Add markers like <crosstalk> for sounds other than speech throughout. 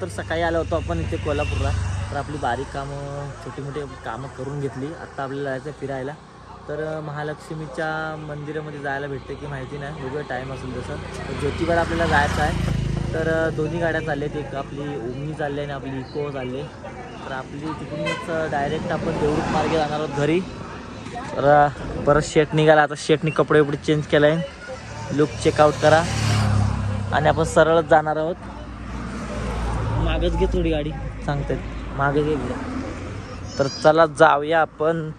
तर सकाळी आलो होतो आपण इथे कोल्हापूरला. तर आपली बारीक कामं छोटी मोठी कामं करून घेतली. आत्ता आपल्याला जायचं फिरायला. तर महालक्ष्मीच्या मंदिरामध्ये जायला भेटते की माहिती नाही. बघूया टाईम असेल तसं. तर ज्योतिबाला आपल्याला जायचं आहे. तर दोन्ही गाड्या चालल्यात. एक आपली ओमनी चालली आहे आणि आपली इको चालली. आहे तर आपली तिकडूनच डायरेक्ट आपण देवरूप मार्गे जाणार आहोत घरी. तर परत शेट निघाला. आता शेटनी कपडे वपडे चेंज केला आहे लुक चेकआउट करा. आणि आपण सरळच जाणार आहोत. मागच घे थोडी गाडी. सांगते. मागे घे तर चला जाऊया आपण.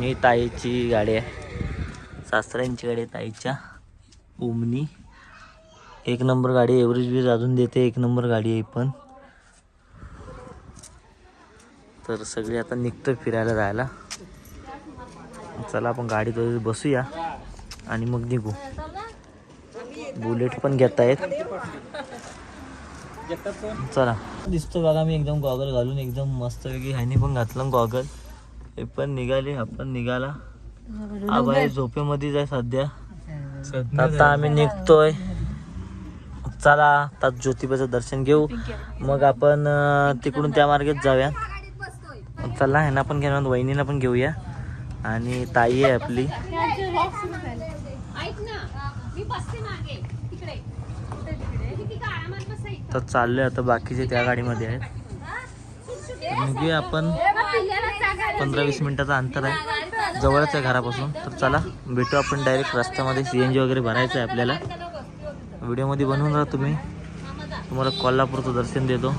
ही ताईची गाडी आहे. सासऱ्यांची गाडी आहे ताईच्या. ओमनी एक नंबर गाडी एव्हरेज बीज अजून देते. एक नंबर गाडी आहे पण. तर सगळे आता निघतोय फिरायला जायला. चला आपण गाडीत वगैरे बसूया. आणि मग निघू. बुलेट पण घेता येत चला. दिसतो बघा मी एकदम गॉगल घालून एकदम मस्त वेगळी ह्यानी पण घातलं गॉगल हे पण निघाले आपण निघाला. आबाई झोपेमध्येच आहे सध्या. आता आम्ही निघतोय. चला आता ज्योतिबाचं दर्शन घेऊ. मग आपण तिकडून त्या मार्गेत जाऊया. चला ह्यांना पण घेणार वहिनीला पण घेऊया. आणि ताई आहे आपली ऐक ना मी बसते मागे तिकडे किती काळामध्ये बसायचं तर चाललोय आता बाकीचे त्या गाडीमध्ये आहेत. निघूया आपण. पंधरा वीस मिनिटाचं अंतर आहे. जवळच आहे घरापासून. तर चला भेटू आपण डायरेक्ट रस्त्यामध्ये. सी एन जी वगैरे भरायचं आहे आपल्याला. व्हिडिओमध्ये बनवून राहा तुम्ही. तुम्हाला कोल्हापूरचं दर्शन देतो.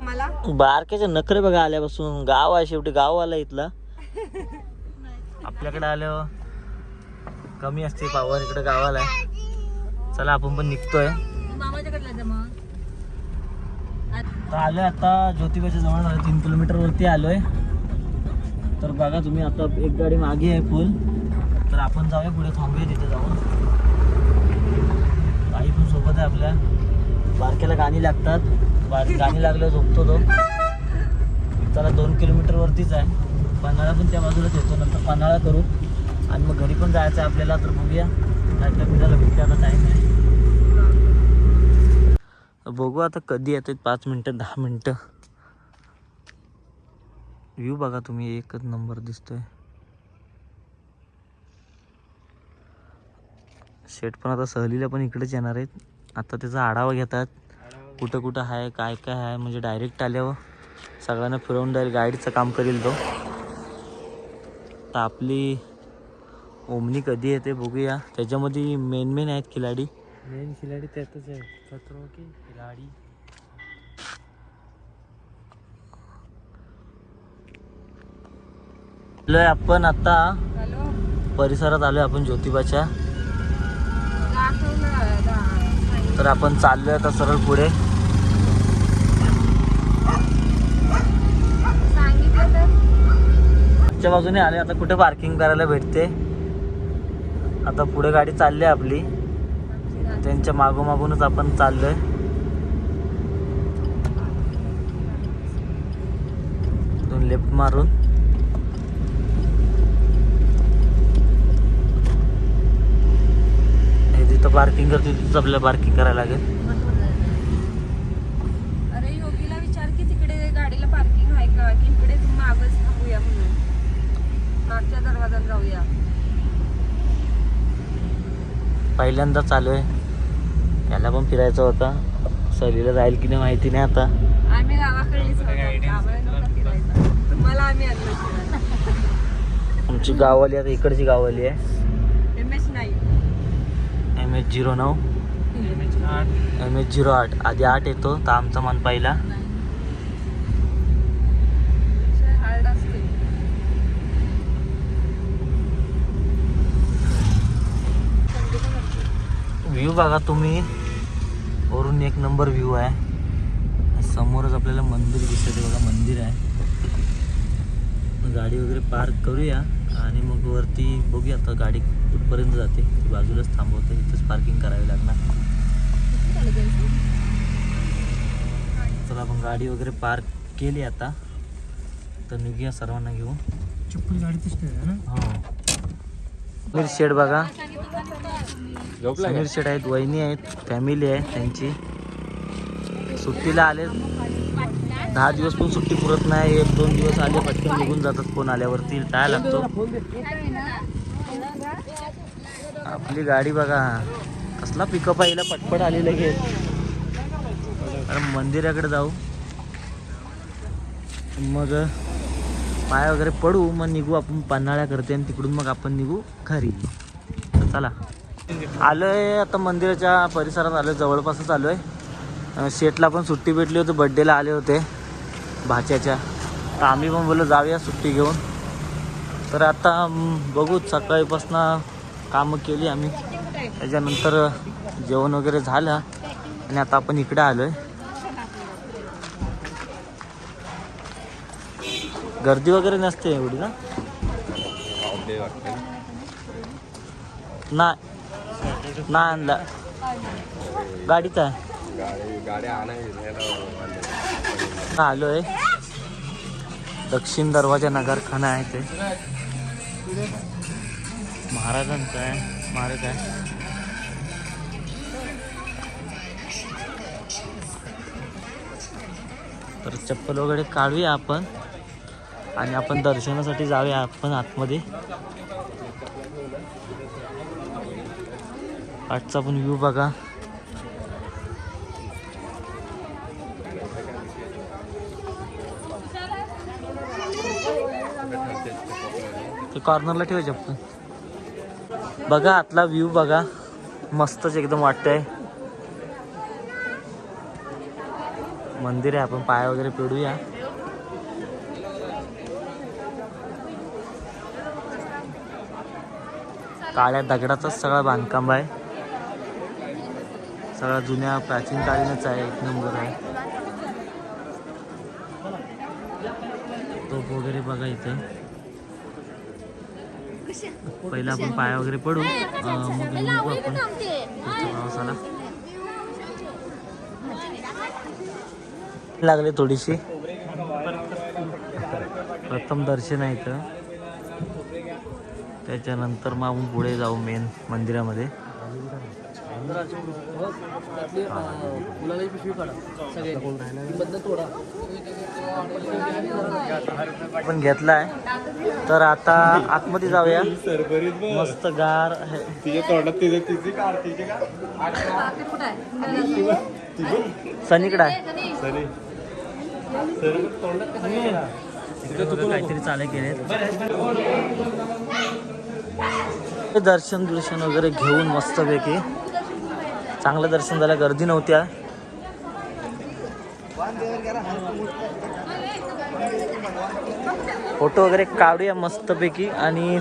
मला? बारक्याचे नखरे बघा आल्यापासून. गाव आहे शेवटी. गाव आला इथला. आपल्याकडे आल्यावर कमी असते पावर इकडे गावाला. आहे चला आपण पण निघतोय. आलोय आता ज्योतिबाच्या जवळ झालं तीन किलोमीटर वरती आलोय. तर बघा तुम्ही आता एक गाडी मागे आहे फुल तर आपण जाऊया पुढे थांबूया तिथे जाऊन. काही पण सोबत आहे आपल्या. बारक्याला गाणी लागतात. बार गाणी लागल्यावर झोपतो तो. त्याला दोन किलोमीटर वरतीच आहे. पन्हाळा पण त्या बाजूलाच येतो नंतर पन्हाळा करू. आणि मग घरी पण जायचं आहे आपल्याला तर बघूया. नाहीतर मिळालं भेटते आता टाईम आहे. बघू आता कधी येतात पाच मिनटं दहा मिनटं. व्ह्यू बघा तुम्ही एकच नंबर दिसतोय. शेट पण आता सहलीला पण इकडेच येणार आहेत. आता त्याचा आढावा घेतात. कुठं कुठं आहे काय काय आहे म्हणजे डायरेक्ट आल्यावर सगळ्यांना फिरवून जाईल गाईडचं काम करेल तो. तर आपली ओमनी कधी येते बघूया. त्याच्यामध्ये मेन मेन आहेत खिलाडी. मेन खिलाडी त्यातच आहे खतरो की खिलाडी. आपण आता परिसरात आलोय आपण ज्योतिबाच्या. तर आपण चाललोय आता सरळ पुढे. बाजूने आले आता कुठे पार्किंग करायला भेटते? आता पुढे गाडी चालली आहे आपली. त्यांच्या मागोमागूनच आपण चाललोय. दोन लेफ्ट मारून. हे जिथं पार्किंग करते तिथंच आपल्याला पार्किंग करायला लागेल. अरे योगीला विचार की तिकडे गाडीला पार्किंग आहे का? की इकडे मागच थांबूया म्हणून. मागच्या दरवाजात जाऊया. पहिल्यांदा चालू आहे. याला पण फिरायचं होतं. सहलीला जाईल की नाही माहिती नाही आता. आम्ही आमची गाववाली आता इकडची गाववाली आहे. एम एच नाही. एम एच झिरो नऊ. एम एच झिरो आठ. आधी आठ येतो तर आमचा मान पहिला हार्ड असते व्ह्यू बघा तुम्ही. वरून एक नंबर व्ह्यू आहे. समोरच आपल्याला मंदिर दिसते बघा मंदिर आहे. गाडी वगैरे पार्क करूया आणि मग वरती बघूया आता गाडी कुठपर्यंत जाते. ती बाजूलाच थांबवते. इथंच पार्किंग करावी लागणार. चला आपण गाडी वगैरे पार्क केली आता. तर निघूया सर्वांना घेऊन. चप्पल गाडीतच हो. समीर शेठ बघा. समीर शेठ आहेत वहिनी आहेत फॅमिली आहे त्यांची. सुट्टीला आले दहा दिवस पण सुट्टी पुरत नाही एक दोन दिवस आले पटकन निघून जातात कोण आल्यावरती टाळा लागतो. आपली गाडी बघा. कसला पिकअप आहे पटपट आलेलं घे अरे मंदिराकडे जाऊ. मग पाया वगैरे पडू मग निघू आपण पन्हाळ्या करते आणि तिकडून मग आपण निघू घरी. तर चला. आलोय आता मंदिराच्या परिसरात आलोय जवळपासच आलोय. आहे शेटला पण सुट्टी भेटली होती बड्डेला आले होते भाच्याच्या. तर आम्ही पण बोललो जाऊया सुट्टी घेऊन. तर आता बघू सकाळीपासनं कामं केली आम्ही. त्याच्यानंतर जेवण वगैरे झालं. आणि आता आपण इकडे आलोय. गर्दी वगैरे नसते एवढी ना? नाही नाही आणला. गाडीत आहे. आलोय दक्षिण दरवाजा नगरखाना आहे ते. महाराजांचं आहे महाराज आहे. तर चप्पल वगैरे काढूया आपण. आणि आपण दर्शनासाठी जाऊया आपण आतमध्ये. आजचा पण व्ह्यू बघा. ते कॉर्नरला ठेवायचे आपण. बघा आतला व्ह्यू बघा. मस्तच एकदम वाटतंय. मंदिर आहे आपण पाय वगैरे पिडूया. काळ्या दगडाचाच सगळा बांधकाम आहे. सगळा जुन्या प्राचीन कालीनच आहे एक नंबर आहे. तोप वगैरे बघा इथे. पहिला आपण पाया वगैरे पडू. मग निघू आपण प्रवासाला लागले थोडीशी. प्रथम दर्शन आहे इथं. त्याच्यानंतर मग आपण पुढे जाऊ मेन मंदिरामध्ये. पण घेतलाय. तर आता आतमध्ये जाऊया. मस्त गार सनीकडे आहे. काहीतरी चाले केले दर्शन दर्शन वगैरे घेऊन मस्तपैकी चांगलं दर्शन झालं गर्दी नव्हत्या फोटो वगैरे काढूया मस्तपैकी आणि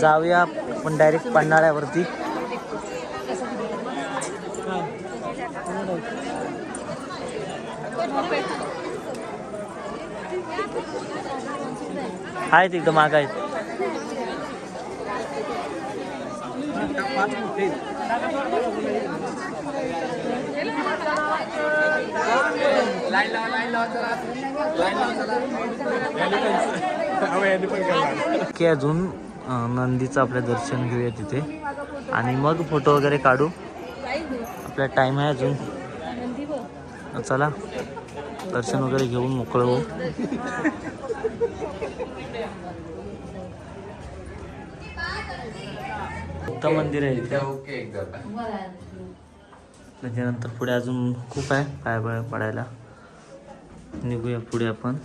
जाऊया पण डायरेक्ट पन्हाळ्यावरती. आहेत एकदम माग आहेत. की अजून नंदीचं आपलं दर्शन घेऊया तिथे. आणि मग फोटो वगैरे काढू. आपला टाइम आहे अजून. चला दर्शन वगैरे घेऊन मोकळं होऊ. उत्तम मंदिर आहे इथे. त्याच्यानंतर पुढे अजून खूप आहे. पाय पाय पडायला. निघूया पुढे आपण.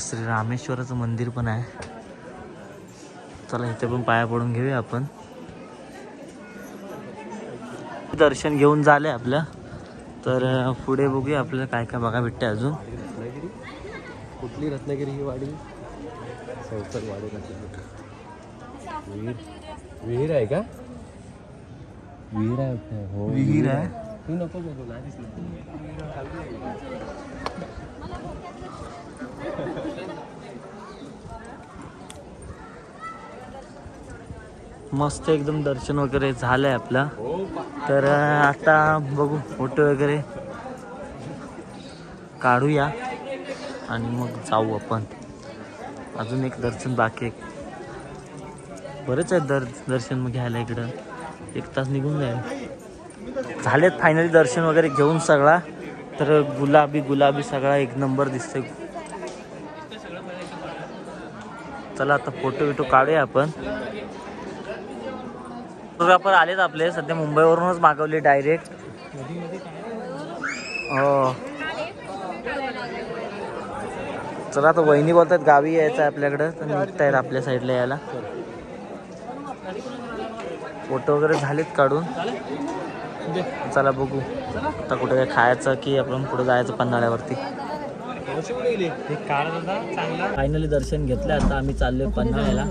श्री रामेश्वराचं मंदिर पण आहे. चला इथे पण पाया पडून घेऊया आपण. दर्शन घेऊन झालंय आपलं. तर पुढे बघूया आपल्याला काय काय बघा भेटते अजून. कुठली रत्नागिरी ही वाडी? संस्थान वाडी विहीर विहीर आहे का? विहीर आहे. हो विहीर आहे? तू नको बघू ना मस्त एकदम दर्शन वगैरे झालंय आपलं. हो तर आता बघू फोटो वगैरे काढूया आणि मग जाऊ आपण. अजून एक दर्शन बाकी आहे. बरेच आहेत दर दर्शन मग घ्यायला इकडं. एक तास निघून जाईल. झालेत फायनली दर्शन वगैरे घेऊन सगळा. तर गुलाबी गुलाबी सगळा एक नंबर दिसतोय. चला आता फोटो बिटो काढूया आपण. फोटोग्राफर आलेत आपले. सध्या मुंबईवरूनच मागवले डायरेक्ट हो. चला आता वहिनी बोलतात गावी यायचं आहे आपल्याकडं. तर निघतायत आपल्या साईडला यायला. फोटो वगैरे झालेत काढून. चला बघू. आता कुठे काय खायचं की आपण पुढे जायचं पन्हाळ्यावरती. फायनली दर्शन घेतलं. आता आम्ही चाललोय पन्हाळ्याला.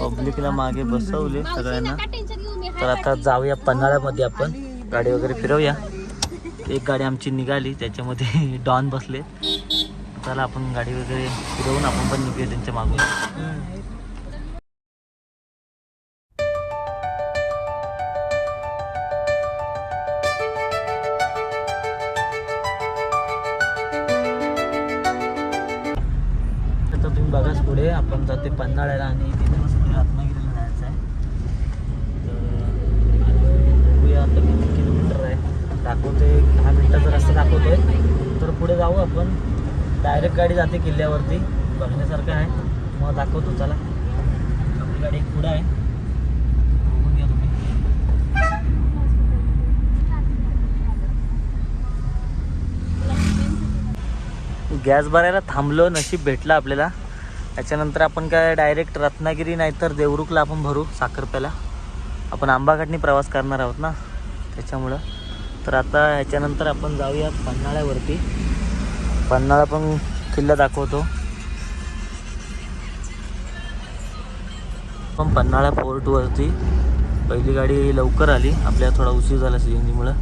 पब्लिकला मागे बसवले सगळ्यांना. तर आता जाऊया पन्हाळ्यामध्ये आपण. गाडी वगैरे फिरवूया. एक गाडी आमची निघाली. त्याच्यामध्ये <laughs> डॉन बसले चला आपण गाडी वगैरे फिरवून आपण पण निघूया त्यांच्या मागून. तुम्ही बघाच पुढे आपण जाते पन्हाळ्याला आणि तिथे मस्त रत्नागिरीला जायचं आहे. तर बघूया आता किती किलोमीटर आहे. दाखवतोय दहा मिनिटाचा रस्ता दाखवतोय. तर पुढे जाऊ आपण. डायरेक्ट गाडी जाते किल्ल्यावरती. बघण्यासारखं आहे. मग दाखवतो चला. आपली गाडी एक पुढं आहे. बघून घ्या तुम्ही. गॅस भरायला थांबलो नशीब भेटलं आपल्याला. त्याच्यानंतर आपण काय डायरेक्ट रत्नागिरी नाहीतर देवरुखला आपण भरू साखरप्याला. आपण आंबाघाटनी प्रवास करणार आहोत ना त्याच्यामुळं. तर आता ह्याच्यानंतर आपण जाऊया पन्हाळ्यावरती. पन्हाळा पण किल्ला दाखवतो. पण पन्हाळा फोर्टवरती पहिली गाडी लवकर आली. आपल्याला थोडा उशीर झाला सी एन जीमुळं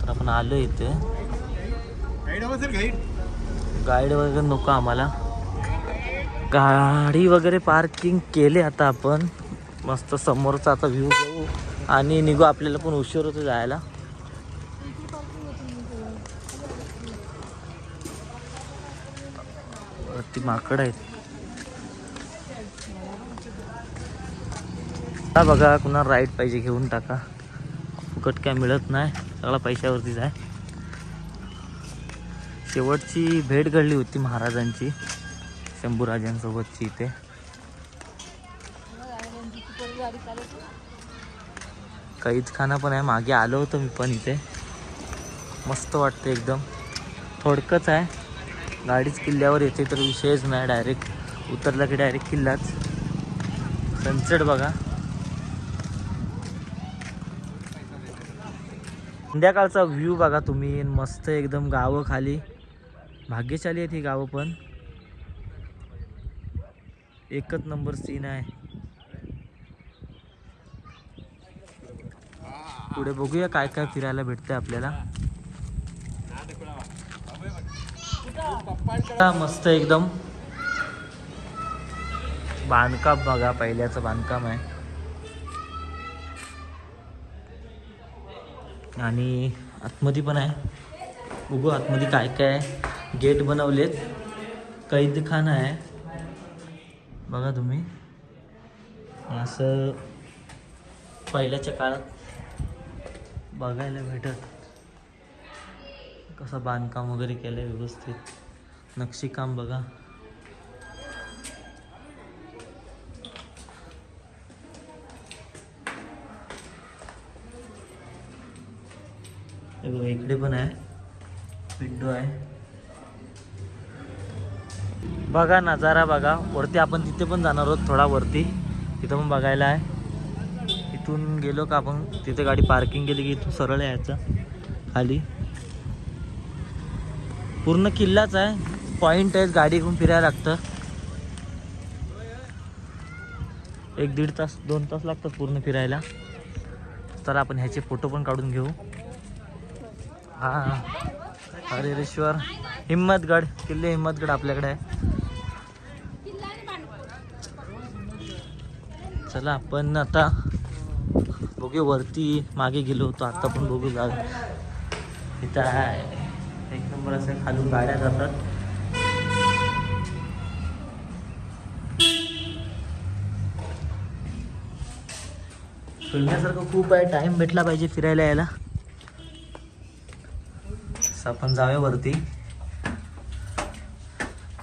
तर आपण आलो इथे. गाईड वगैरे नको आम्हाला. गाडी वगैरे पार्किंग केले आता आपण. मस्त समोरचा आता व्ह्यू घेऊ आणि निघू आपल्याला पण उशीर होतो जायला. वरती माकड आहेत. बघा कुणाला राईड पाहिजे घेऊन टाका. फुकट काय मिळत नाही. सगळा पैशावरतीच आहे शेवटची भेट घडली होती महाराजांची शंभूराजांसोबतची इथे. कैद खाना पण आहे. मागे आलो होतो मी पण इथे. मस्त वाटतं एकदम. थोडकंच आहे. गाडीच किल्ल्यावर येते तर विषयच नाही डायरेक्ट उतरला की डायरेक्ट किल्लाच. सनसेट बघा. संध्याकाळचा व्ह्यू बघा तुम्ही. मस्त एकदम गावं खाली. भाग्यशाली आहेत ही गावं पण. एकच नंबर सीन आहे. पुढे बघूया काय काय फिरायला भेटतंय आपल्याला. मस्त एकदम. बांधकाम बघा पहिल्याचं बांधकाम आहे. आणि आतमध्ये पण आहे. बघू आतमध्ये काय काय आहे? गेट बनवलेत. कैदखाना आहे. बघा तुम्ही. असं पहिल्याच्या काळात बघायला भेटत. कसं बांधकाम वगैरे केलं आहे व्यवस्थित. नक्षीकाम बघा. हे बघा इकडे पण आहे. विंडो आहे. बघा नजारा बघा. वरती आपण तिथे पण जाणार आहोत थोडा वरती. तिथं पण बघायला आहे. इथून गेलो का आपण? तिथे गाडी पार्किंग केली की इथून सरळ यायचं. खाली. पूर्ण किल्लाच आहे. पॉईंट आहे गाडी घेऊन फिरायला लागतं. एक दीड तास दोन तास लागतात पूर्ण फिरायला. तर आपण ह्याचे फोटो पण काढून घेऊ. हा. हरेश्वर हिम्मतगड किल्ले हिम्मतगड आपल्याकडे आहे. चला आपण आता बघू वरती मागे गेलो होतो आता पण बघू जा इथं आहे. एक नंबर असं खालून गाड्या जातात. फिरण्यासारखं खूप आहे. टाइम भेटला पाहिजे फिरायला यायला. आपण जाऊया वरती.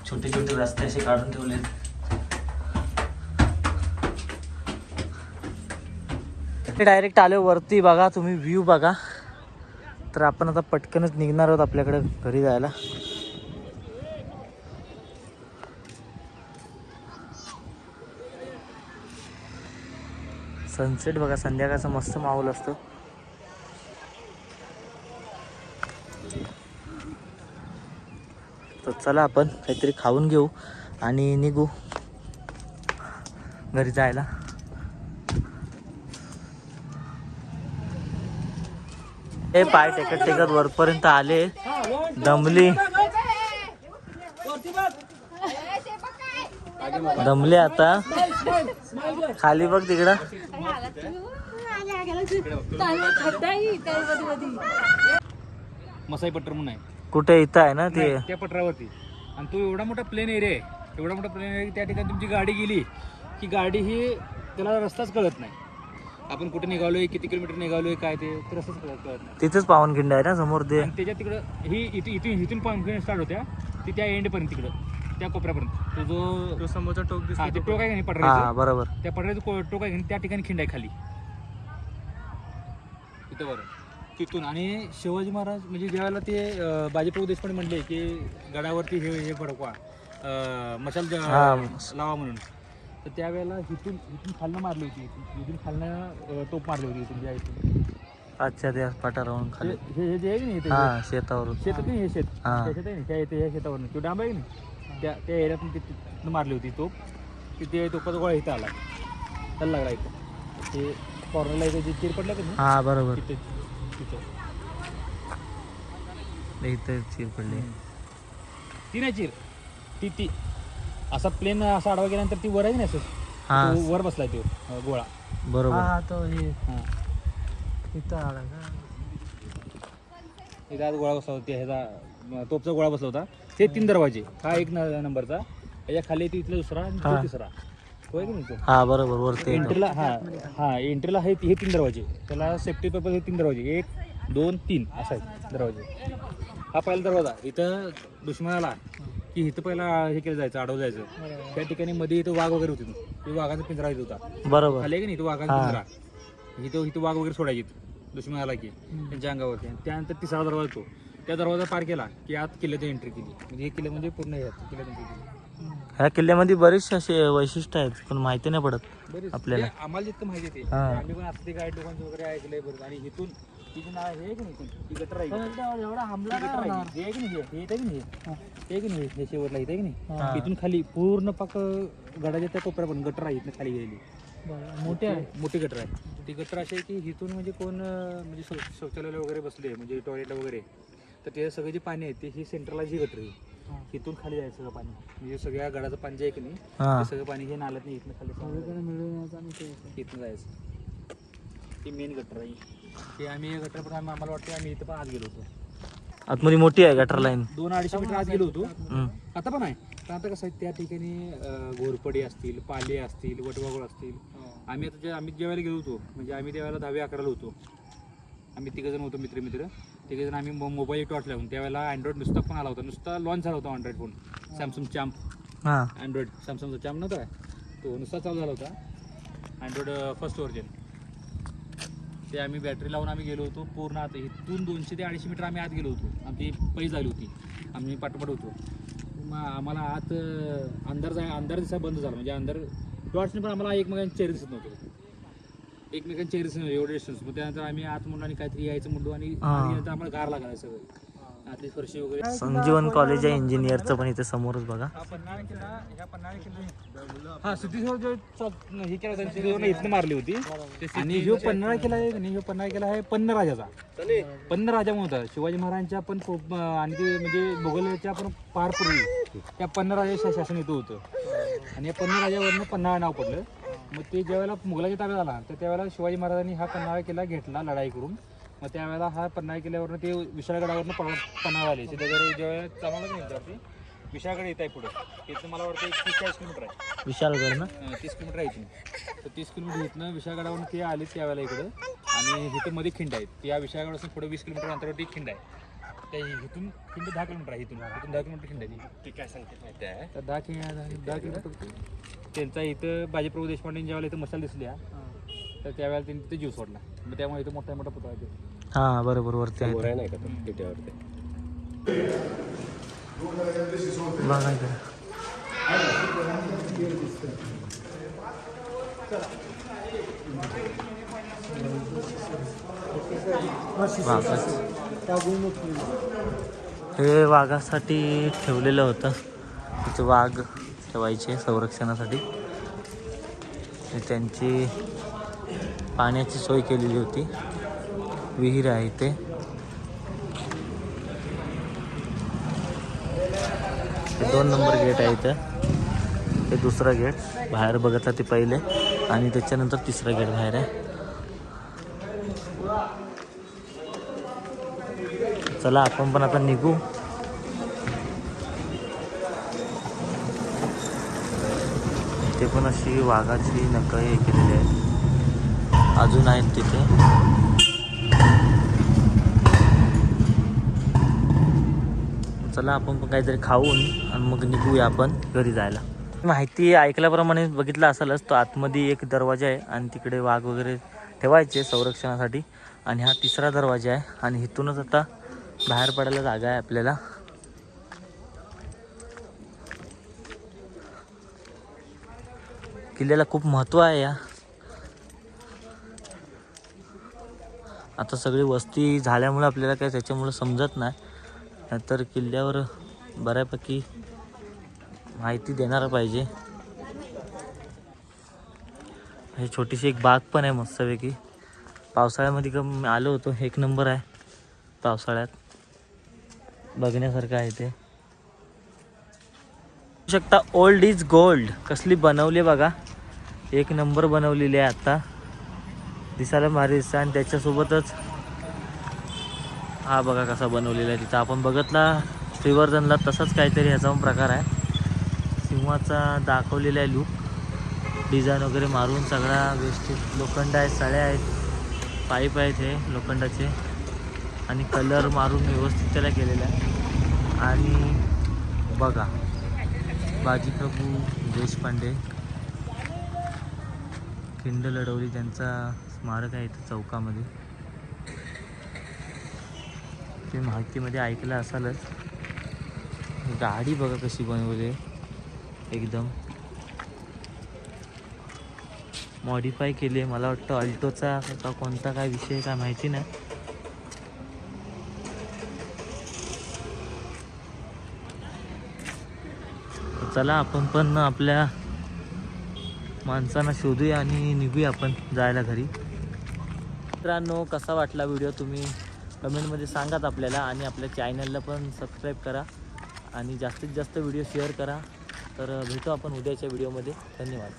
छोटे छोटे रस्ते असे काढून ठेवले डायरेक्ट आलो वरती बघा तुम्ही व्ह्यू बघा. तर आपण आता पटकनच निघणार आहोत आपल्याकडे घरी जायला. सनसेट बघा संध्याकाळचा मस्त माहोल असतो. तर चला आपण काहीतरी खाऊन घेऊ आणि निघू घरी जायला. हे पाय टेकत टेकत वरपर्यंत आले. दमली. दमले आता. खाली बघ तिकडं. मसाई पट्टर म्हणून आहे. कुठे इथं आहे ना ते? त्या पटरावरती. आणि तो एवढा मोठा प्लेन एरिया आहे. एवढा मोठा प्लेन एरिया त्या ठिकाणी तुमची गाडी गेली की गाडी ही त्याला रस्ताच कळत नाही. आपण कुठे निघालोय किती किलोमीटर निघालोय काय ते ते रस्ताच कळत कळत नाही. तिथेच पावनखिंड आहे ना समोर ते? आणि त्याच्या तिकडं ही इथून इथून इथून पॉईंट स्टार्ट होत्या. ती त्या एंडपर्यंत तिकडं त्या कोपऱ्यापर्यंत. तो जो तो समोरचा टोक हा ते टोक आहे का नाही हा पटराचं बरोबर. त्या पटराचं को- टोक आहे का नाही, त्या ठिकाणी खिंड आहे खाली. बरं तिथून. आणि शिवाजी महाराज म्हणजे ज्यावेळेला ते बाजीप्रभू देशपांडे म्हणले की गडावरती हे हे भडकवा मशाल. लावा म्हणून. तर त्यावेळेला इथून इथून खालनं मारली होती इथून खालनं तोप मारली होती इथून ज्या इथून. अच्छा त्या पठारावरून खाली. हे जे आहे की नाही हा शेतावरून. शेत आहे की नाही हे शेत. त्या शेत आहे ना त्या इथे ह्या शेतावरून. तो डांब आहे की नाही? त्या त्या एरियातून तिथनं मारली होती तोप तिथे तोपाचा गोळा इथं आला. त्याला लागला इथं. ते कॉर्नरला इथे जे चिर पडलं का नाही हा बरोबर. तिथे तिथं. इथे चिर पडली. ती नाही चिर ती ती. असा प्लेन असा आडवा गेल्यानंतर ती वर आहे ना असं. हा. तो वर बसलाय तो अं, गोळा. बरोबर. तो हे. हा. इथं आला का? इथं आज गोळा बसला होता ह्याचा अं, तोपचा गोळा बसला होता. ते तीन दरवाजे. हा एक न- नंबरचा. त्याच्याखाली ते इथला दुसरा आणि तो हा. तिसरा. होय की नाही तो? हा बरोबर वरती एंट्रीला हा हा एंट्रीला हे हे तीन दरवाजे. त्याला सेफ्टी पर्पज हे तीन दरवाजे. एक दोन तीन असा आहे दरवाजे. हा पहिला दरवाजा. इथं दुश्मन आला की इथं पहिला हे केलं जायचं अडवलं जायचं. त्या ठिकाणी मध्ये इथं वाघ वगैरे होते. ते वाघाचा पिंजरा इथं होता. बरोबर. आहे की नाही? इथं वाघाचा. पिंजरा. इथं इथं वाघ वगैरे सोडायचे दुश्मन आला की त्यांच्या अंगावरती. आणि त्यानंतर तिसरा दरवाजा तो. त्या दरवाजा पार केला की आत किल्ल्यात एंट्री केली म्हणजे हे किल्ले म्हणजे पूर्ण हे आहेत, किल्ल्यात एंट्री केली ह्या किल्ल्यामध्ये बरेचसे असे वैशिष्ट्य आहेत पण माहिती नाही पडत बरेच आपल्याला. आम्हाला जितकं माहिती आहे ते हा. आम्ही पण आता ते गाईड लोकांचं वगैरे ऐकलंय बरं आणि इथून तिचे नाव हे आहे की नाही इथून? ती गटर आहे की? एवढा हमला ती गटर आहे की? हे आहे की नाही हे? हे इथं आहे की नाही हे? हे आहे की नाही हे शेवटला इथं आहे की हा. नाही इथून खाली पूर्ण पाक गडाच्या त्या कोपऱ्या पण गटर आहे इथनं खाली गेलेली मोठे आहे मोठी गटर आहे ती गटर अशी आहे की इथून म्हणजे कोण अं, म्हणजे शौ- शौचालयाला वगैरे बसले म्हणजे टॉयलेटला वगैरे तर ते सगळे जे पाणी आहे ते ही सेंटरला जी गटर आहे इथून खाली जायचं सगळं पाणी. म्हणजे सगळ्या गडाचं पाणी जे आहे की नाही हा. ते सगळं पाणी हे नाल्यात नाही इथनं खाली पाणी इथनं जायचं. ती मेन गटर आहे. ते आम्ही गटर पण आम्ही आम्हाला वाटतं आम्ही इथं पण आत गेलो होतो. आतमध्ये मोठी आहे गटर लाईन दोन अडीचशे मीटर आत गेलो होतो. आता पण आहे. पण आता कसं आहे त्या ठिकाणी अं, घोरपडी असतील पाले असतील वटवागोळ असतील. आम्ही आता जे आम्ही ज्यावेळेला गेलो होतो म्हणजे आम्ही त्यावेळेला दहावी अकराला होतो. आम्ही तिघं जण होतो मित्र मित्र तिघे जण आम्ही मोबाईल टॉर्च लावून त्यावेळेला अँड्रॉइड नुसता फोन आला होता. नुसता लॉन्च झाला होता अँड्रॉइड फोन सॅमसंग चॅम्प हा. अँड्रॉइड सॅमसंगचा चॅम्प नव्हता काय? तो नुसता चालू झाला होता. अँड्रॉइड फर्स्ट व्हर्जन ते आम्ही बॅटरी लावून आम्ही गेलो होतो. पूर्ण आता इथून दोनशे ते अडीचशे मीटर आम्ही आत गेलो होतो. आमची पैज झाली होती. आम्ही पाठोपाठ होतो. मग आम्हाला आत अंधार जाय अंधार दिसा बंद झाला. म्हणजे अंधार टॉर्चने पण आम्हाला एकमेकांचे चेहरे दिसत नव्हते. एकमेकांचे एवढे डिस्टन्स मग त्यानंतर आम्ही आत म्हणून आणि काहीतरी यायचं म्हणलो आणि हा. आणि नंतर आम्हाला गार लागला सगळं. आतली फरशी वगैरे. संजीवन कॉलेज आहे इंजिनियरचं पण इथे समोरच बघा. हा हा सिद्धेश्वर जो चौक हे केला होता सिद्धेश्वरला इथनं मारली होती. आणि ह्यो पन्हाळा किल्ला आहे नाही ह्यो पन्हाळा किल्ला आहे पन्न राजाचा पन्न राजा म्हणून होता. शिवाजी महाराजांच्या पण पो- आणि ते म्हणजे मोगलच्या पण पार पूर्वी त्या पन्न राजा शासन इथं होतं. आणि या पन्न राजावरनं पन्हाळा नाव पडलं. मग ते ज्यावेळेला मुघलाच्या ताब्यात आला तर त्यावेळेला शिवाजी महाराजांनी हा पन्हाळा किल्ला घेतला लढाई करून मग त्यावेळेला हा पन्हाळा किल्ल्यावरनं ते विशाळगडावरनं पन्हा पन्हाळा आले. त्याच्यावर ज्यावेळेला चालवलं नाही विशाळगड येत आहे पुढे. तिथं मला वाटतं एक तीस चाळीस किलोमीटर आहे. विशालगड ना? अं, तीस किलोमीटर आहे इथून. तर तीस किलोमीटर इथनं विशाळगडावरून ते आले त्यावेळेला इकडं. आणि इथं मध्ये खिंड आहेत. त्या विशाळगडापासून पुढे वीस किलोमीटर अंतरावरती खिंड आहे. त्या इथून खिंड दहा किलोमीटर आहे इथून. इथून दहा किलोमीटर खिंड आहे ती. काय सांगते माहिती आहे? तर दहा कि दहा किलोमीटर त्यांचा इथं बाजीप्रभू देशपांडे ज्यावेळेला इथं मसाल दिसल्या तर त्यावेळेला त्यांनी तिथे जीव सोडला. मग त्यामुळे इथं मोठा मोठा पुतळा आहे. हां बरोबर वरती वर आहे नाही का तो? पिठ्यावरती बघा इकडे. हे वाघासाठी ठेवलेलं होतं. तिथे वाघ ठेवायचे संरक्षणासाठी. त्यांची पाण्याची सोय केलेली होती. विहीर आहे ते. दोन नंबर गेट आहे इथं. हे दुसरं गेट. बाहेर बघत ते पहिले. आणि त्याच्यानंतर तिसरा गेट बाहेर आहे. चला आपण पण आता निघू. ते पण अशी वाघाची नख हे केलेली आहे. अजून आहेत तिथे. चला आपण पण काहीतरी खाऊन आणि मग निघूया आपण घरी जायला. माहिती ऐकल्याप्रमाणे बघितलं असेलच तो आतमध्ये एक दरवाजा आहे आणि तिकडे वाघ वगैरे ठेवायचे संरक्षणासाठी. आणि हा तिसरा दरवाजा आहे आणि इथूनच आता बाहेर पडायला जागा आहे आपल्याला. किल्ल्याला खूप महत्त्व आहे या. आता सगळी वस्ती झाल्यामुळे आपल्याला काय त्याच्यामुळं समजत नाही. तर किल्ल्यावर बऱ्यापैकी माहिती देणार पाहिजे. हे छोटीशी एक बाग पण आहे मस्तपैकी. पावसाळ्यामध्ये आलो होतो एक नंबर आहे पावसाळ्यात. बघण्यासारखं आहे ते. शकता ओल्ड इज गोल्ड कसली बनवली बघा. एक नंबर बनवलेली आहे आता. दिसायला भारी दिसतं आणि त्याच्यासोबतच हा बघा कसा बनवलेला आहे तिथं. आपण बघतला श्रीवर्धनला तसाच काहीतरी ह्याचा पण प्रकार आहे. सिंहाचा दाखवलेला आहे लूक डिझाईन वगैरे मारून सगळा व्यवस्थित लोखंड आहेत सळ्या आहेत पाईप आहेत हे लोखंडाचे. आणि कलर मारून व्यवस्थित त्याला केलेला आहे. आणि बघा बाजीप्रभू देशपांडे खिंड लढवली त्यांचा स्मारक आहे इथं चौकामध्ये. ते माहितीमध्ये ऐकलं असालच. गाडी बघा कशी बनवली एकदम. मॉडिफाय केली आहे. मला वाटतं अल्टोचा का कोणता काय विषय काय माहिती नाही. चला आपण पण आपल्या माणसांना शोधूया आणि निघूया आपण जायला घरी. मित्रांनो कसा वाटला व्हिडिओ तुम्ही कमेंटमध्ये सांगात आपल्याला आणि आपल्या चॅनलला पण सबस्क्राईब करा आणि जास्तीत जास्त व्हिडिओ शेअर करा. तर भेटू आपण उद्याच्या व्हिडिओमध्ये धन्यवाद.